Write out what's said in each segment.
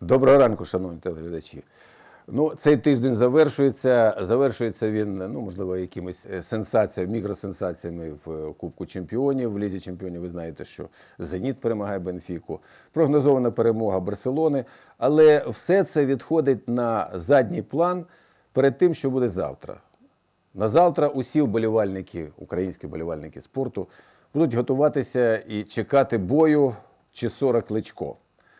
Доброго ранку, шановні телеглядачі. Ну, цей тиждень завершується. Завершується він, ну, можливо, якимись е, сенсаціями, мікросенсаціями в е, Кубку Чемпіонів. В Лізі Чемпіонів ви знаєте, що Зеніт перемагає Бенфіку. Прогнозована перемога Барселони. Але все це відходить на задній план перед тим, що буде завтра. На завтра усі вболівальники, українські вболівальники спорту, будуть готуватися і чекати бою чи 40 кличко.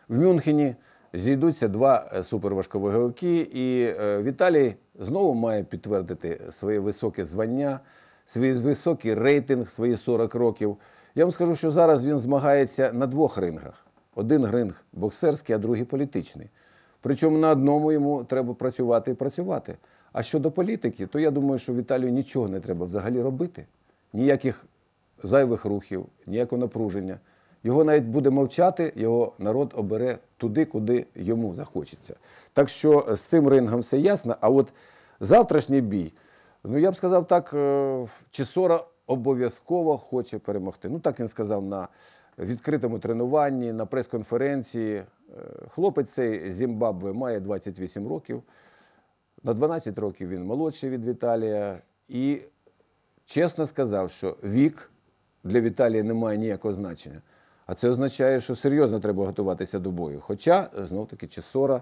В Мюнхені зійдуться два е, суперважковаговики, і е, Віталій знову має підтвердити своє високе звання, свій високий рейтинг, свої 40 років. Я вам скажу, що зараз він змагається на двох рингах: один ринг боксерський, а другий політичний. Причому на одному йому треба працювати і працювати. А щодо політики, то я думаю, що Віталію нічого не треба взагалі робити. Ніяких зайвих рухів, ніякого напруження. Його навіть буде мовчати, його народ обере туди, куди йому захочеться. Так що з цим рингом все ясно. А от завтрашній бій, ну я б сказав так, е, Чесора обов'язково хоче перемогти. Ну так він сказав на відкритому тренуванні, на прес-конференції. Е, Хлопець цей Зімбабве має 28 років. На 12 років він молодший від Віталія. І чесно сказав, що вік для Віталія не має ніякого значення. А це означає, що серйозно треба готуватися до бою. Хоча, знов таки, Чесора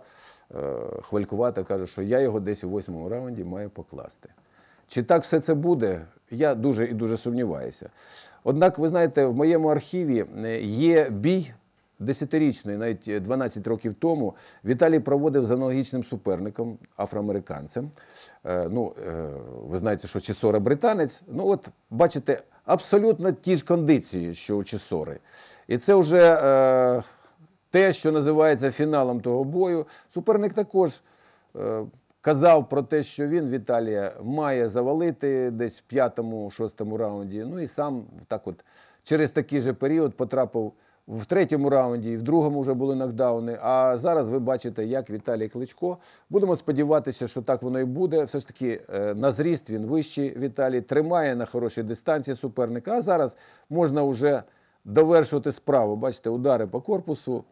е, хвалькувато каже, що я його десь у восьмому раунді маю покласти. Чи так все це буде, я дуже і дуже сумніваюся. Однак, ви знаєте, в моєму архіві е, є бій десятирічний, навіть 12 років тому, Віталій проводив з аналогічним суперником, афроамериканцем. Е, Ну, е, ви знаєте, що Чесора британець. Ну, от бачите, абсолютно ті ж кондиції, що у Чесори. І це вже е, те, що називається фіналом того бою. Суперник також е, казав про те, що він Віталія має завалити десь в п'ятому-шостому раунді. Ну і сам так от через такий же період потрапив в третьому раунді, і в другому вже були нокдауни. А зараз ви бачите, як Віталій Кличко. Будемо сподіватися, що так воно і буде. Все ж таки, е, на зріст він вищий Віталій, тримає на хорошій дистанції суперника. А зараз можна вже довершувати справу. Бачите, удари по корпусу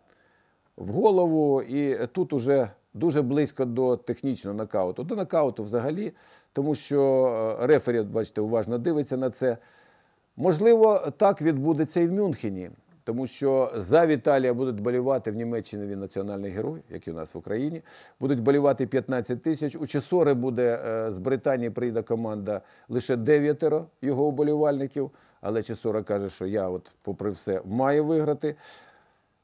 в голову, і тут уже дуже близько до технічного нокауту. До нокауту взагалі, тому що е, рефері, бачите, уважно дивиться на це. Можливо, так відбудеться і в Мюнхені, тому що за Віталія будуть болівати в Німеччині він національний герой, як і у нас в Україні. Будуть болівати 15 тисяч. У Чесори буде е, з Британії прийде команда лише дев'ятеро його уболівальників. Але Чесора каже, що я, от, попри все, маю виграти.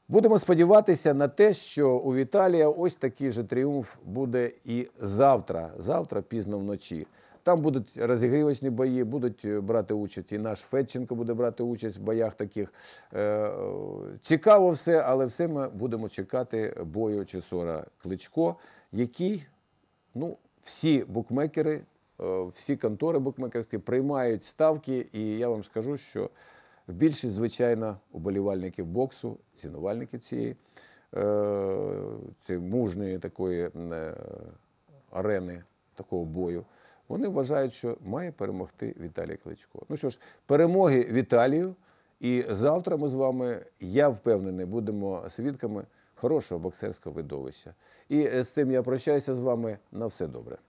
Будемо сподіватися на те, що у Віталія ось такий же тріумф буде і завтра, завтра пізно вночі. Там будуть розігрівочні бої, будуть е, брати участь, і наш Федченко буде брати участь в боях таких. Е, Цікаво все, але все ми будемо чекати бою Чесора Кличко, який, ну, всі букмекери, е, всі контори букмекерські приймають ставки, і я вам скажу, що більшість, звичайно, уболівальників боксу, цінувальників цієї, цієї мужньої такої арени, такого бою, вони вважають, що має перемогти Віталій Кличко. Ну що ж, перемоги Віталію. І завтра ми з вами, я впевнений, будемо свідками хорошого боксерського видовища. І з цим я прощаюся з вами на все добре.